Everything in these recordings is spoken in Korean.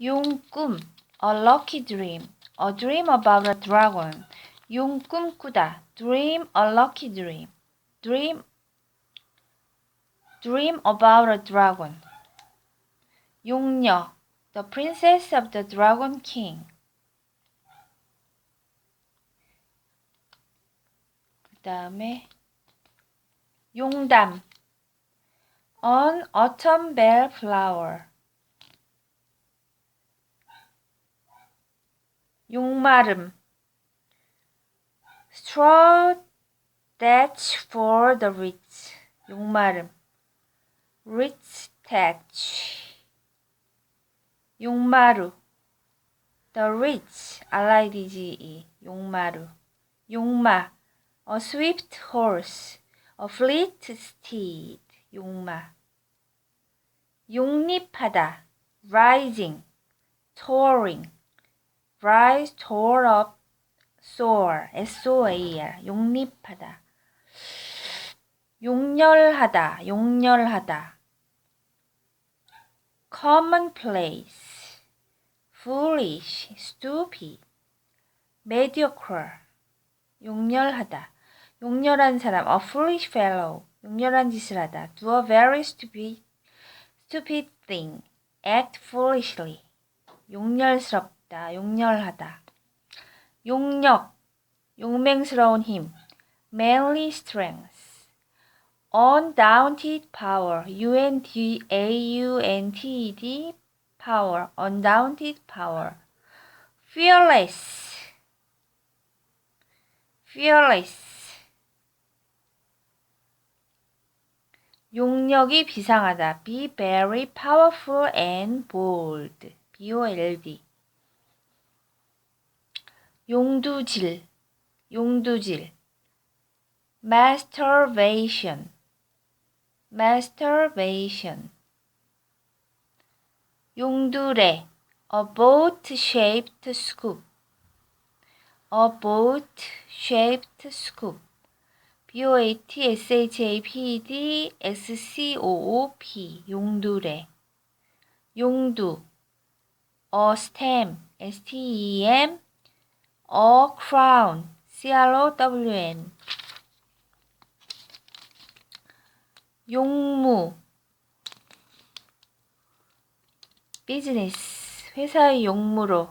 용꿈 a lucky dream a dream about a dragon 용 꿈꾸다 dream a lucky dream dream dream about a dragon 용녀 the princess of the dragon king 그 다음에 용담 an autumn bell flower 용마름 straw thatch for the rich 용마름 rich thatch 용마루 the rich R-I-D-G-E 용마루 용마 a swift horse a fleet steed 용마 용립하다 rising soaring Rise tore up soar S-O-A-R 용립하다 용렬하다 용렬하다 commonplace foolish stupid mediocre 용렬하다 용렬한 사람 a foolish fellow 용렬한 짓을 하다 do a very stupid stupid thing act foolishly 용렬스럽다 용렬하다 용력 용맹스러운 힘 manly strength undaunted power U N D A U N T E D power undaunted power fearless fearless 용력이 비상하다. Be very powerful and bold. B-O-L-D. 용두질, 용두질. masturbation, masturbation. 용두레, a boat-shaped scoop, a boat-shaped scoop. B-O-A-T-S-H-A-P-E-D-S-C-O-O-P 용두래 용두 a stem S-T-E-M a crown C-R-O-W-N 용무 business 회사의 용무로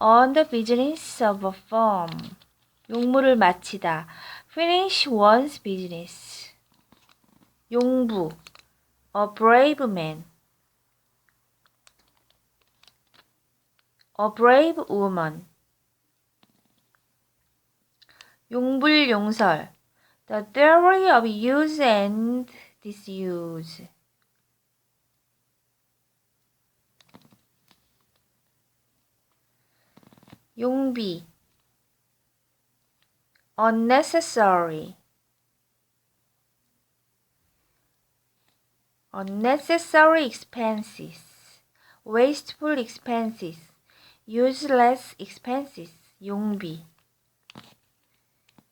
on the business of a firm 용무를 마치다 finish one's business. 용부, a brave man. a brave woman. 용불용설, the theory of use and disuse. 용비, unnecessary unnecessary expenses wasteful expenses useless expenses 용비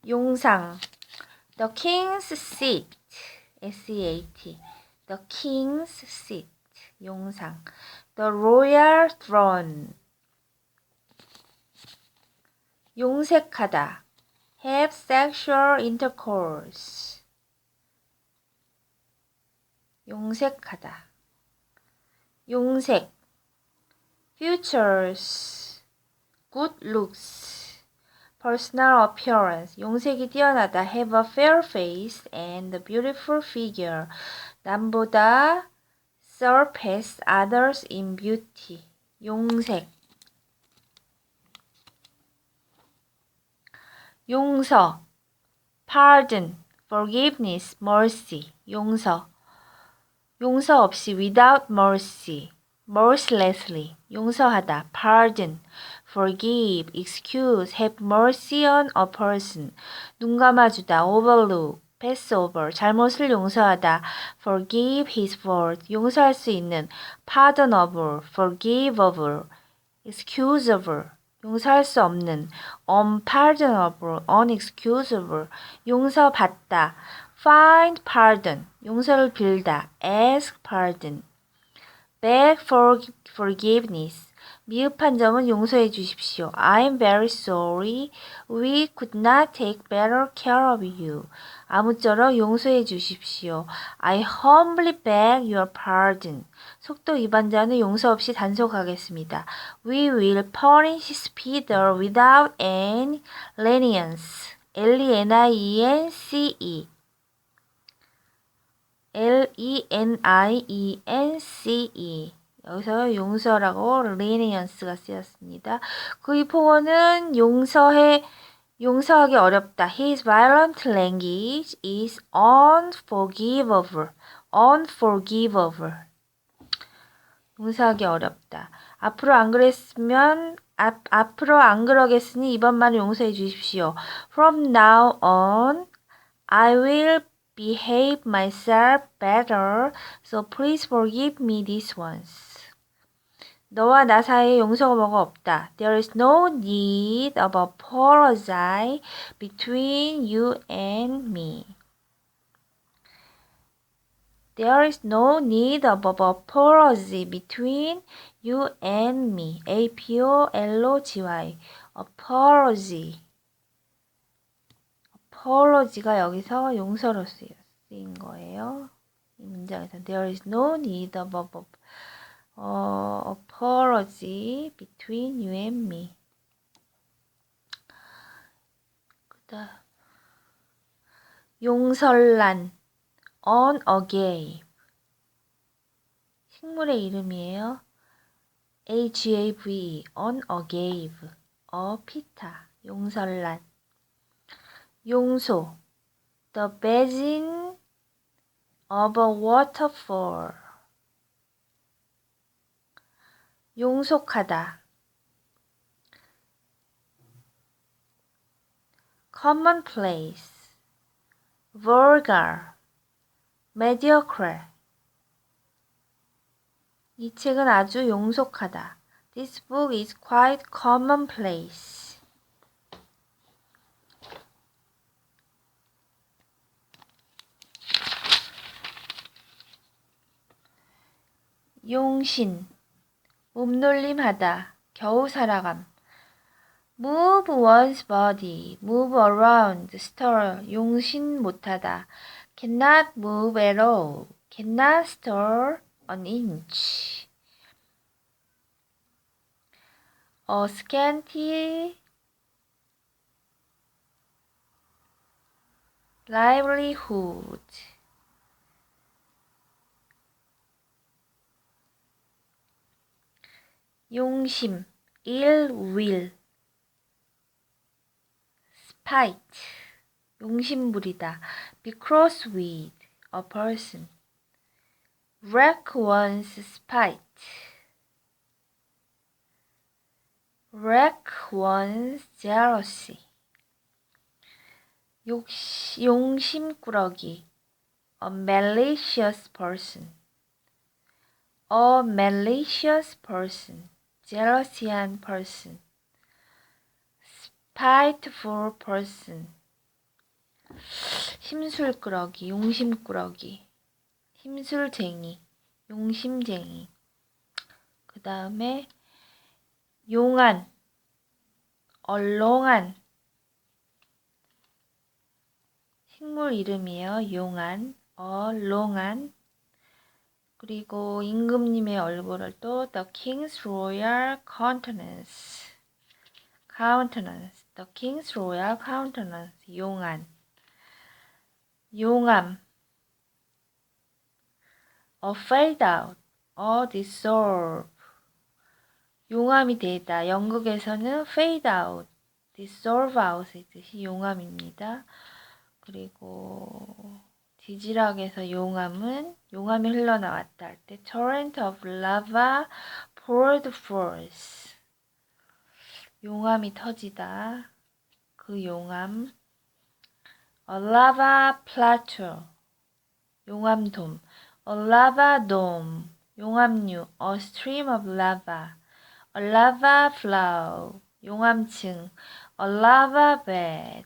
용상 the king's seat S-E-A-T the king's seat 용상 the royal throne 용색하다 have sexual intercourse. 용색하다. 용색. features. good looks. personal appearance. 용색이 뛰어나다. have a fair face and a beautiful figure. 남보다 surpass others in beauty. 용색. 용서, pardon, forgiveness, mercy, 용서. 용서 없이 without mercy, mercilessly, 용서하다, pardon, Forgive, excuse, have mercy on a person, 눈 감아주다, overlook, pass over, 잘못을 용서하다, forgive his fault, 용서할 수 있는, pardon over, forgive over, excuse over, 용서할 수 없는 unpardonable, unexcusable, 용서받다, find pardon, 용서를 빌다, ask pardon, beg for forgiveness, 미흡한 점은 용서해 주십시오. I'm very sorry. We could not take better care of you. 아무쪼록 용서해 주십시오. I humbly beg your pardon. 속도 위반자는 용서 없이 단속하겠습니다. We will punish speeder without any lenience. L-E-N-I-E-N-C-E. L-E-N-I-E-N-C-E. 여기서 용서라고 lenience가 쓰였습니다. 그의 포원은 용서해 용서하기 어렵다. His violent language is unforgivable. unforgivable. 용서하기 어렵다. 앞으로 안 그랬으면 앞, 앞으로 안 그러겠으니 이번만은 용서해 주십시오. From now on, I will behave myself better, so please forgive me this once. 너와 나 사이에 용서가 없다. There is no need of apology between you and me. There is no need of apology between you and me. A-P-O-L-O-G-Y. apology. apology가 여기서 용서로 쓰인 거예요. 이 문장에서 there is no need of a 어, apology between you and me. 그다음 용설란 unagave 식물의 이름이에요. A-G-A-V unagave 어 피타 용설란 용소 the basin of a waterfall 용속하다. commonplace, vulgar, mediocre. 이 책은 아주 용속하다. This book is quite commonplace. 용신 몸놀림하다, 겨우 살아감. move one's body, move around, stir, 용신 못하다. cannot move at all, cannot stir an inch. a scanty livelihood. 용심, will, spite, 용심부리다, be cross with a person, wreck one's spite, wreck one's jealousy, 욕시, 용심꾸러기, a malicious person, a malicious person. Jealousy한 person, spiteful person, 심술꾸러기, 용심꾸러기, 힘술쟁이, 용심쟁이. 그 다음에 용안, 얼렁한, 식물 이름이에요. 용안, 얼렁한. 그리고 임금님의 얼굴을 또 The King's Royal Countenance, Countenance, The King's Royal Countenance, 용안, 용암, A fade out, A dissolve, 용암이 되다. 영국에서는 fade out, dissolve out의 뜻이 용암입니다. 그리고 지질학에서 용암은 용암이 흘러나왔다 할 때 torrent of lava poured forth 용암이 터지다 그 용암 a lava plateau 용암돔 a lava dome 용암류 a stream of lava a lava flow 용암층 a lava bed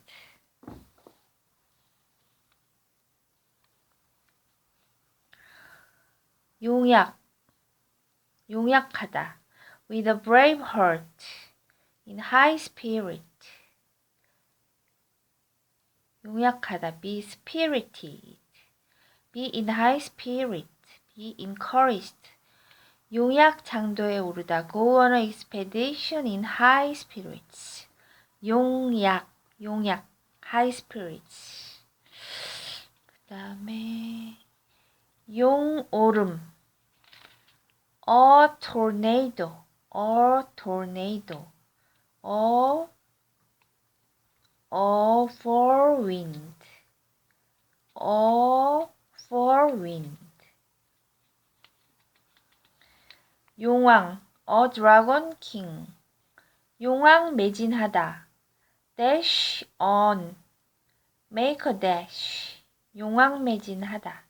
용약, 용약하다. with a brave heart, in high spirit. 용약하다. be spirited. be in high spirit. be encouraged. 용약 장도에 오르다. go on an expedition in high spirits. 용약, 용약, high spirits. 그 다음에 용오름. A tornado, a tornado. a a for wind. a for wind. 용왕, a dragon king. 용왕 매진하다. dash on. make a dash. 용왕 매진하다.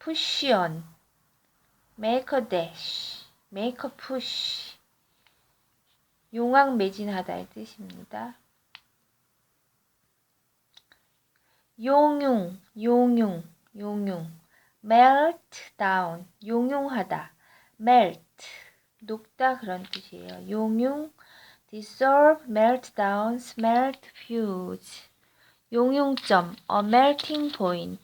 push on. Make a dash. make a push. 용왕 매진하다의 뜻입니다. 용융, 용융, 용융. melt down. 용융하다. melt. 녹다 그런 뜻이에요. 용융, dissolve, melt down, smelt, fuse. 용융점, a melting point.